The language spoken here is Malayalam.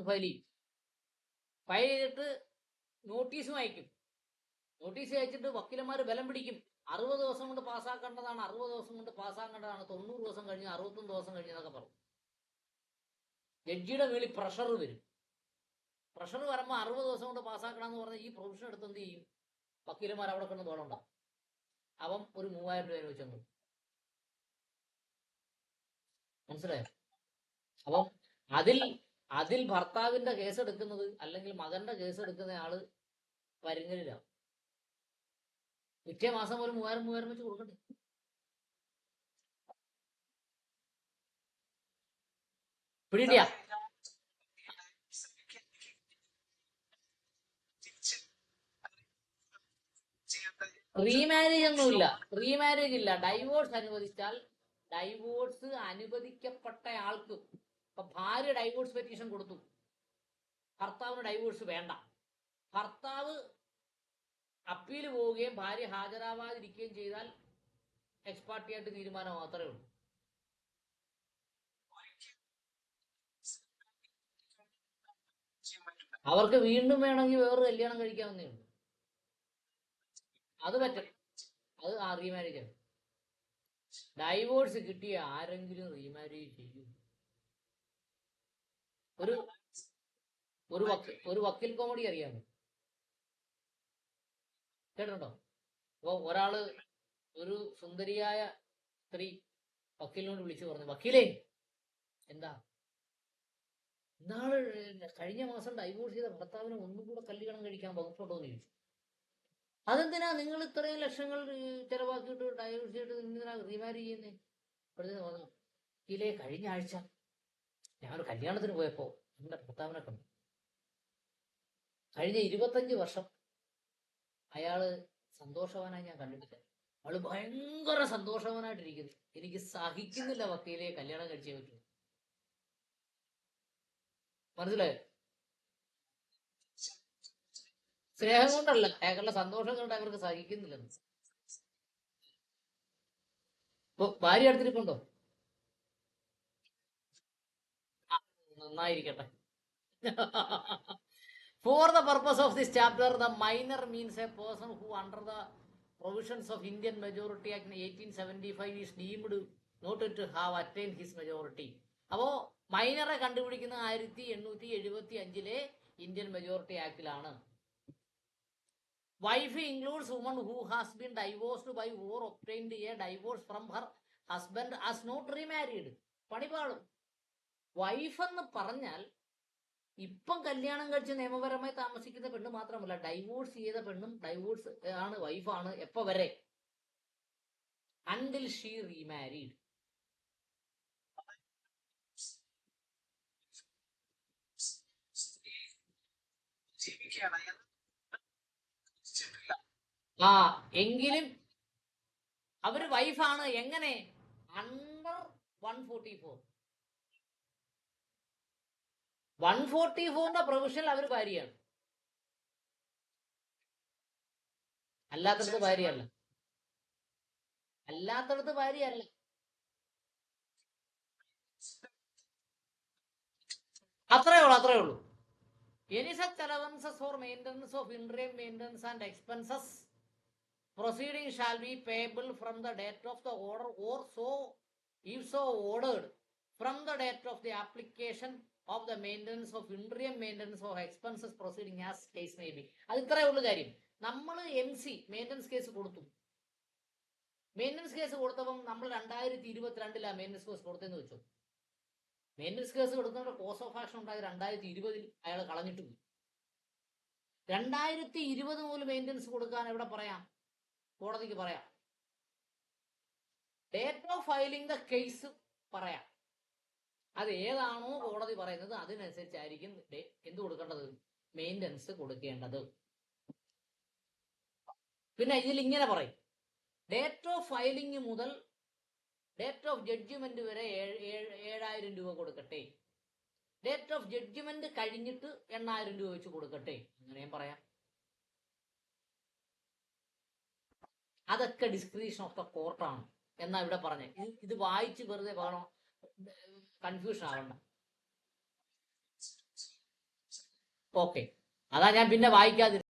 അങ്ങ് ഫയൽ ചെയ്യും ഫയൽ ചെയ്തിട്ട് നോട്ടീസും അയക്കും. നോട്ടീസ് അയച്ചിട്ട് വക്കീലന്മാർ ബലം പിടിക്കും. അറുപത് ദിവസം കൊണ്ട് പാസ്സാക്കേണ്ടതാണ് അറുപത് ദിവസം കൊണ്ട് പാസ്സാക്കേണ്ടതാണ് തൊണ്ണൂറ് ദിവസം കഴിഞ്ഞ് അറുപത്തൊന്ന് ദിവസം കഴിഞ്ഞ് എന്നൊക്കെ പറയും. ജഡ്ജിയുടെ മേളിൽ പ്രഷർ വരും. പ്രഷർ വരുമ്പോൾ അറുപത് ദിവസം കൊണ്ട് പാസ്സാക്കണം എന്ന് പറഞ്ഞാൽ ഈ പ്രൊവിഷൻ എടുത്ത് എന്ത് ചെയ്യും? വക്കീലന്മാർ അവിടെ കിടന്ന് തോളുണ്ടാവും അവൻ ഒരു മൂവായിരം രൂപ വെച്ചു മനസ്സിലായോ? അപ്പം അതിൽ അതിൽ ഭർത്താവിന്റെ കേസ് എടുക്കുന്നത് അല്ലെങ്കിൽ മകന്റെ കേസ് എടുക്കുന്ന ആൾ പരിങ്ങലിലാണ് പിറ്റേ മാസം ഒരു മൂവായിരം മൂവായിരം വെച്ച് കൊടുക്കണ്ടേ പിടിയില്ല. റീമാരേജ് ഒന്നുമില്ല. റീമാരേജ് ഇല്ല. ഡൈവോഴ്സ് അനുവദിച്ചാൽ ഡൈവോഴ്സ് അനുവദിക്കപ്പെട്ട ആൾക്ക് ഇപ്പൊ ഭാര്യ ഡൈവോഴ്സ് പെറ്റീഷൻ കൊടുത്തു. ഭർത്താവിന് ഡൈവോഴ്സ് വേണ്ട. ഭർത്താവ് അപ്പീൽ പോവുകയും ഭാര്യ ഹാജരാവാതിരിക്കുകയും ചെയ്താൽ എക്സ്പാർട്ടിയായിട്ട് തീരുമാനം മാത്രമേ ഉള്ളൂ. അവർക്ക് വീണ്ടും വേണമെങ്കിൽ വേറൊരു കല്യാണം കഴിക്കാവുന്നേ ഉള്ളൂ. അത് പറ്റും. അത് ആ റീമാരേജ് ആണ്. ഡൈവോഴ്സ് കിട്ടിയ ആരെങ്കിലും റീമാരേജ് ചെയ്യും. ഒരു ഒരു വക്കീൽ ഒരു വക്കീൽ കോമഡി അറിയാമോ? കേട്ടിട്ടുണ്ടോ? അപ്പൊ ഒരാൾ ഒരു സുന്ദരിയായ സ്ത്രീ വക്കീലിനോട് വിളിച്ചു പറഞ്ഞു വക്കീലേ എന്താ? ഇന്നാൾ കഴിഞ്ഞ മാസം ഡൈവോഴ്സ് ചെയ്ത ഭർത്താവിന് ഒന്നും കൂടെ കല്യാണം കഴിക്കാൻ വകുപ്പുണ്ടോ എന്ന് ചോദിച്ചു. അതെന്തിനാ നിങ്ങൾ ഇത്രയും ലക്ഷങ്ങൾ ചെലവാക്കിയിട്ട് ഡൈവോഴ്സ് ചെയ്തിട്ട് എന്തിനാ റീമാരി ചെയ്യുന്നേ? പറഞ്ഞു വക്കീലേ കഴിഞ്ഞ ആഴ്ച ഞാനൊരു കല്യാണത്തിന് പോയപ്പോൾ എന്റെ ഭർത്താവിനെ കണ്ടു. കഴിഞ്ഞ ഇരുപത്തഞ്ച് വർഷം അയാൾ സന്തോഷവാനായി ഞാൻ കണ്ടിട്ടില്ല. അവൾ ഭയങ്കര സന്തോഷവാനായിട്ടിരിക്കുന്നു. എനിക്ക് സഹിക്കുന്നില്ല വക്കീലെ കല്യാണം കഴിച്ചേ പറ്റൂ. മനസ്സിലായോ? സ്നേഹം കൊണ്ടല്ല. അയാളുടെ സന്തോഷം കൊണ്ട് അവർക്ക് സഹിക്കുന്നില്ലെന്ന്. ഭാര്യ അടുത്തിരിപ്പുണ്ടോ ആ, നന്നായിരിക്കട്ടെ. For the purpose of this chapter the minor means a person who under the provisions of Indian majority act eighteen seventy five is deemed not to have attain his majority അപ്പോൾ മൈനറെ കണ്ടുപിടിക്കുന്ന ആയിരത്തി എണ്ണൂറ്റി എഴുപത്തി അഞ്ചിലെ Indian majority ആക്ടിലാണ് wife includes woman who has been divorced by or obtained a divorce from her husband as not remarried പണിപാളും wife എന്ന് പറഞ്ഞാൽ ഇപ്പം കല്യാണം കഴിച്ച് നിയമപരമായി താമസിക്കുന്ന പെണ്ണ് മാത്രമല്ല ഡൈവോഴ്സ് ചെയ്ത പെണ്ണും ഡൈവോഴ്സ് ആണ് വൈഫാണ് എപ്പോ വരെ? അണ്ടിൽ ഷീ റീമാരീഡ് ആ എങ്കിലും അവർ വൈഫാണ്. എങ്ങനെ? Under one forty four one forty ഫോറിന്റെ പ്രൊവിഷനിൽ അവർ ഭാര്യയാണ് അല്ലാത്തടത്ത് ഭാര്യയല്ല അല്ലാത്തടത്ത് ഭാര്യയല്ല അത്രേ ഉള്ളൂ അത്രേ ഉള്ളൂ. Any such allowances for maintenance of interim maintenance and expenses proceeding shall be payable from the date of the order or so if so ordered. From the date of the application of the maintenance of interim maintenance of expenses proceeding as case may be. അത് ഇത്രയേ ഉള്ളൂ കാര്യം. നമ്മൾ എം സി മെയിന്റനൻസ് കേസ് കൊടുത്തു. മെയിന്റനൻസ് കേസ് കൊടുത്തപ്പം നമ്മൾ രണ്ടായിരത്തി ഇരുപത്തിരണ്ടിലാണ് മെയിന്റനൻസ് കേസ് കൊടുത്തതെന്ന് വെച്ചു. മെയിന്റനൻസ് കേസ് കൊടുക്കുന്നവരുടെ കോസ് ഓഫ് ആക്ഷൻ ഉണ്ടായത് രണ്ടായിരത്തി ഇരുപതിൽ അയാൾ കളഞ്ഞിട്ട് പോയി. രണ്ടായിരത്തി ഇരുപത് മുതൽ മെയിന്റനൻസ് കൊടുക്കാൻ എവിടെ പറയാം? കോടതിക്ക് പറയാം. Date of filing the case പറയാം. അത് ഏതാണോ കോടതി പറയുന്നത് അതിനനുസരിച്ചായിരിക്കും എന്ത് കൊടുക്കേണ്ടത്? മെയിന്റനൻസ് കൊടുക്കേണ്ടത്. പിന്നെ ഇതിൽ ഇങ്ങനെ പറയും. ഡേറ്റ് ഓഫ് ഫയലിംഗ് മുതൽ ഡേറ്റ് ഓഫ് ജഡ്ജ്മെന്റ് വരെ ഏഴ്- ഏഴ്- ഏഴായിരം രൂപ കൊടുക്കട്ടെ. ഡേറ്റ് ഓഫ് ജഡ്ജ്മെന്റ് കഴിഞ്ഞിട്ട് എണ്ണായിരം രൂപ വെച്ച് കൊടുക്കട്ടെ. അങ്ങനെയും പറയാം. അതൊക്കെ ഡിസ്ക്രിപ്ഷൻ ഓഫ് ദ കോർട്ടാണ് എന്നാ ഇവിടെ പറഞ്ഞത് ഇത് ഇത് വായിച്ച് വെറുതെ പറയണോ? കൺഫ്യൂഷൻ ആവണ്ട ഓക്കെ അതാ ഞാൻ പിന്നെ വായിക്കാതിരുന്നു